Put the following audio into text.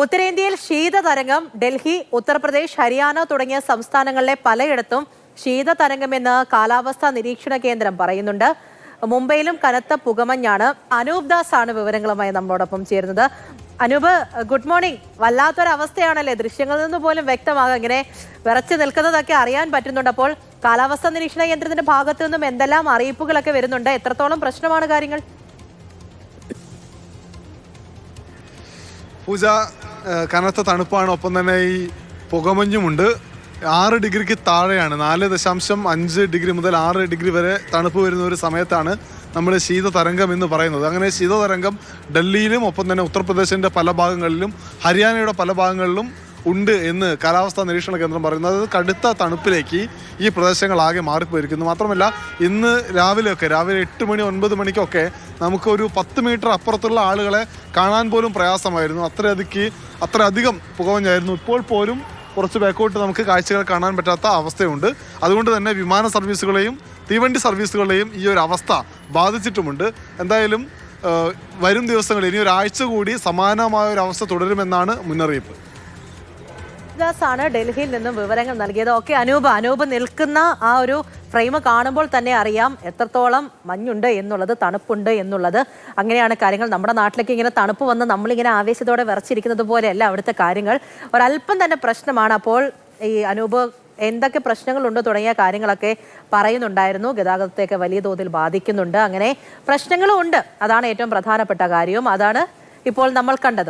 ഉത്തരേന്ത്യയിൽ ശീതതരംഗം ഡൽഹി ഉത്തർപ്രദേശ് ഹരിയാന തുടങ്ങിയ സംസ്ഥാനങ്ങളിലെ പലയിടത്തും ശീതതരംഗമെന്ന് കാലാവസ്ഥാ നിരീക്ഷണ കേന്ദ്രം പറയുന്നുണ്ട്. മുംബൈയിലും കനത്ത പുകമഞ്ഞാണ്. അനൂപ് ദാസ് ആണ് വിവരങ്ങളുമായി നമ്മളോടൊപ്പം ചേരുന്നത്. Anoop good morning. വല്ലാത്തൊരവസ്ഥയാണല്ലേ? ദൃശ്യങ്ങളിൽ നിന്ന് പോലും വ്യക്തമാകും. ഇങ്ങനെ വിറച്ചു നിൽക്കുന്നതൊക്കെ അറിയാൻ പറ്റുന്നുണ്ട്. അപ്പോൾ കാലാവസ്ഥാ നിരീക്ഷണ കേന്ദ്രത്തിന്റെ ഭാഗത്തു നിന്നും എന്തെല്ലാം അറിയിപ്പുകളൊക്കെ വരുന്നുണ്ട്? എത്രത്തോളം പ്രശ്നമാണ് കാര്യങ്ങൾ? പൂജ കനത്ത തണുപ്പാണ്. ഒപ്പം തന്നെ ഈ പുകമഞ്ഞുമുണ്ട്. ആറ് ഡിഗ്രിക്ക് താഴെയാണ്. നാല് ദശാംശം അഞ്ച് ഡിഗ്രി മുതൽ ആറ് ഡിഗ്രി വരെ തണുപ്പ് വരുന്ന ഒരു സമയത്താണ് നമ്മൾ ശീതതരംഗം എന്ന് പറയുന്നത്. അങ്ങനെ ശീതതരംഗം ഡൽഹിയിലും ഒപ്പം തന്നെ ഉത്തർപ്രദേശിന്റെ പല ഭാഗങ്ങളിലും ഹരിയാനയുടെ പല ഭാഗങ്ങളിലും ഉണ്ട് എന്ന് കാലാവസ്ഥാ നിരീക്ഷണ കേന്ദ്രം പറയുന്നത്. അതായത് കടുത്ത തണുപ്പിലേക്ക് ഈ പ്രദേശങ്ങളാകെ മാറിപ്പോയിരിക്കുന്നു. മാത്രമല്ല ഇന്ന് രാവിലെയൊക്കെ രാവിലെ എട്ട് മണി ഒൻപത് മണിക്കൊക്കെ നമുക്കൊരു പത്ത് മീറ്റർ അപ്പുറത്തുള്ള ആളുകളെ കാണാൻ പോലും പ്രയാസമായിരുന്നു. അത്രയധികം അത്രയധികം പുകവഞ്ഞായിരുന്നു ഇപ്പോൾ പോലും കുറച്ച് ബാക്കോട്ട് നമുക്ക് കാഴ്ചകൾ കാണാൻ പറ്റാത്ത അവസ്ഥയുണ്ട്. അതുകൊണ്ട് തന്നെ വിമാന സർവീസുകളെയും തീവണ്ടി സർവീസുകളെയും ഈ ഒരു അവസ്ഥ ബാധിച്ചിട്ടുമുണ്ട്. എന്തായാലും വരും ദിവസങ്ങളിൽ ഇനി ഒരാഴ്ച കൂടി സമാനമായ ഒരു അവസ്ഥ തുടരുമെന്നാണ് മുന്നറിയിപ്പ്. ദാസ് ആണ് ഡൽഹിയിൽ നിന്നും വിവരങ്ങൾ നൽകിയത്. ഓക്കെ അനൂപ് അനൂപ് നിൽക്കുന്ന ആ ഒരു ഫ്രെയിം കാണുമ്പോൾ തന്നെ അറിയാം എത്രത്തോളം മഞ്ഞുണ്ട് എന്നുള്ളത് തണുപ്പുണ്ട് എന്നുള്ളത്. അങ്ങനെയാണ് കാര്യങ്ങൾ. നമ്മുടെ നാട്ടിലേക്ക് ഇങ്ങനെ തണുപ്പ് വന്ന് നമ്മളിങ്ങനെ ആവേശത്തോടെ വിറച്ചിരിക്കുന്നത് പോലെയല്ല അവിടുത്തെ കാര്യങ്ങൾ. ഒരല്പം തന്നെ പ്രശ്നമാണ്. അപ്പോൾ ഈ അനൂപ് എന്തൊക്കെ പ്രശ്നങ്ങളുണ്ട് തുടങ്ങിയ കാര്യങ്ങളൊക്കെ പറയുന്നുണ്ടായിരുന്നു. ഗതാഗതത്തെയൊക്കെ വലിയ തോതിൽ ബാധിക്കുന്നുണ്ട്. അങ്ങനെ പ്രശ്നങ്ങളും ഉണ്ട്. അതാണ് ഏറ്റവും പ്രധാനപ്പെട്ട കാര്യവും അതാണ് ഇപ്പോൾ നമ്മൾ കണ്ടത്.